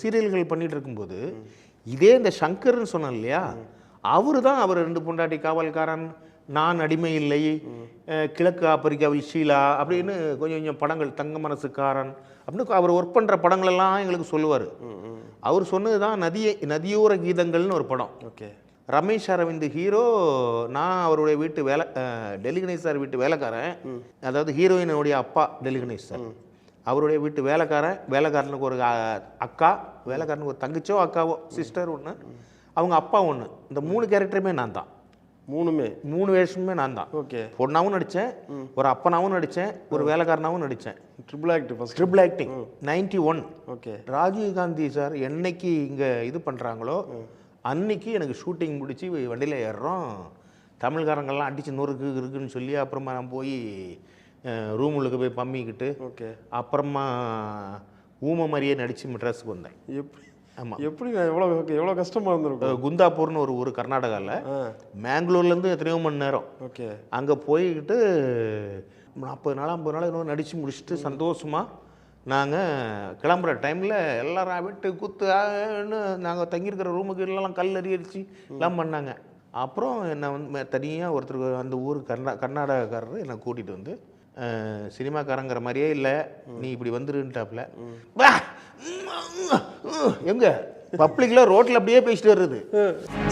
சீரியல்கள் பண்ணிட்டு இருக்கும்போது இதே இந்த சங்கர்னு சொன்னேன் இல்லையா? அவரு தான் அவர் ரெண்டு பொண்டாட்டி காவல்காரன் நான் அடிமை இல்லை கிழக்கு ஆப்பிரிக்காவில் ஷீலா அப்படின்னு கொஞ்சம் கொஞ்சம் படங்கள் தங்க மனசுக்காரன் அப்படின்னு அவர் ஒர்க் பண்ணுற படங்களெல்லாம் எங்களுக்கு சொல்லுவார். அவர் சொன்னது தான் நதியை நதியோர கீதங்கள்னு ஒரு படம். ஓகே. ரமேஷ் அரவிந்த் ஹீரோ நான் அவருடைய வீட்டு வேலை டெல்லி கணேஷ் சார் வீட்டு வேலைக்காரன். அதாவது ஹீரோயினுடைய அப்பா டெல்லி கணேஷ் சார் அவருடைய வீட்டு வேலைக்காரன் வேலைக்காரனுக்கு ஒரு அக்கா வேலைக்காரனுக்கு ஒரு தங்கச்சோ அக்காவோ சிஸ்டர் ஒன்று அவங்க அப்பா ஒன்று இந்த மூணு கேரக்டருமே நான் தான். மூணுமே? மூணு வேஷமுமே நான் தான். ஓகே. பொண்ணாவும் நடித்தேன் ஒரு அப்பனாவும் நடித்தேன் ஒரு வேலைக்காரனாவும் நடித்தேன் triple act first triple acting ninety one okay. Rajiv Gandhi sir என்னைக்கு இங்கே இது பண்ணுறாங்களோ அன்னைக்கு எனக்கு ஷூட்டிங் முடிச்சு வண்டியில் ஏறுறோம். தமிழ்காரங்கெல்லாம் அடிச்சு நொறுக்கு இருக்குன்னு சொல்லி அப்புறமா நான் போய் ரூமுக்கு போய் பம்மிக்கிட்டு ஓகே. அப்புறமா ஊமை மாதிரியே நடித்து மெட்ராஸுக்கு வந்தேன். எப்படி ஆமாம் எப்படி எவ்வளோ எவ்வளோ கஷ்டமா இருந்திருக்கும்? குந்தாப்பூர்னு ஒரு ஊர் கர்நாடகாவில் மேங்களூர்லேருந்து எத்தனையோ மணி நேரம். ஓகே. அங்கே போய்கிட்டு நாற்பது நாள் ஐம்பது நாள் இன்னும் நடித்து முடிச்சுட்டு சந்தோஷமாக நாங்கள் கிளம்புற டைமில் எல்லாரும் வெட்டு குத்து நாங்கள் தங்கியிருக்கிற ரூமுக்கு எல்லாம் கல் அடிச்சு எல்லாம் பண்ணாங்க. அப்புறம் என்னை வந்து தனியாக ஒருத்தர் அந்த ஊர் கர்நா கர்நாடகக்காரர் என்னை கூட்டிகிட்டு வந்து சினிமாக்காரங்கிற மாதிரியே இல்லை நீ இப்படி வந்துருன்ட்டாப்புல வா! எங்க பப்ளிக்கில் ரோட்டில் அப்படியே பேசிட்டு வர்றது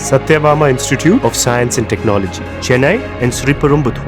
Satyabama Institute of Science and Technology, Chennai and Sri Perumbudur.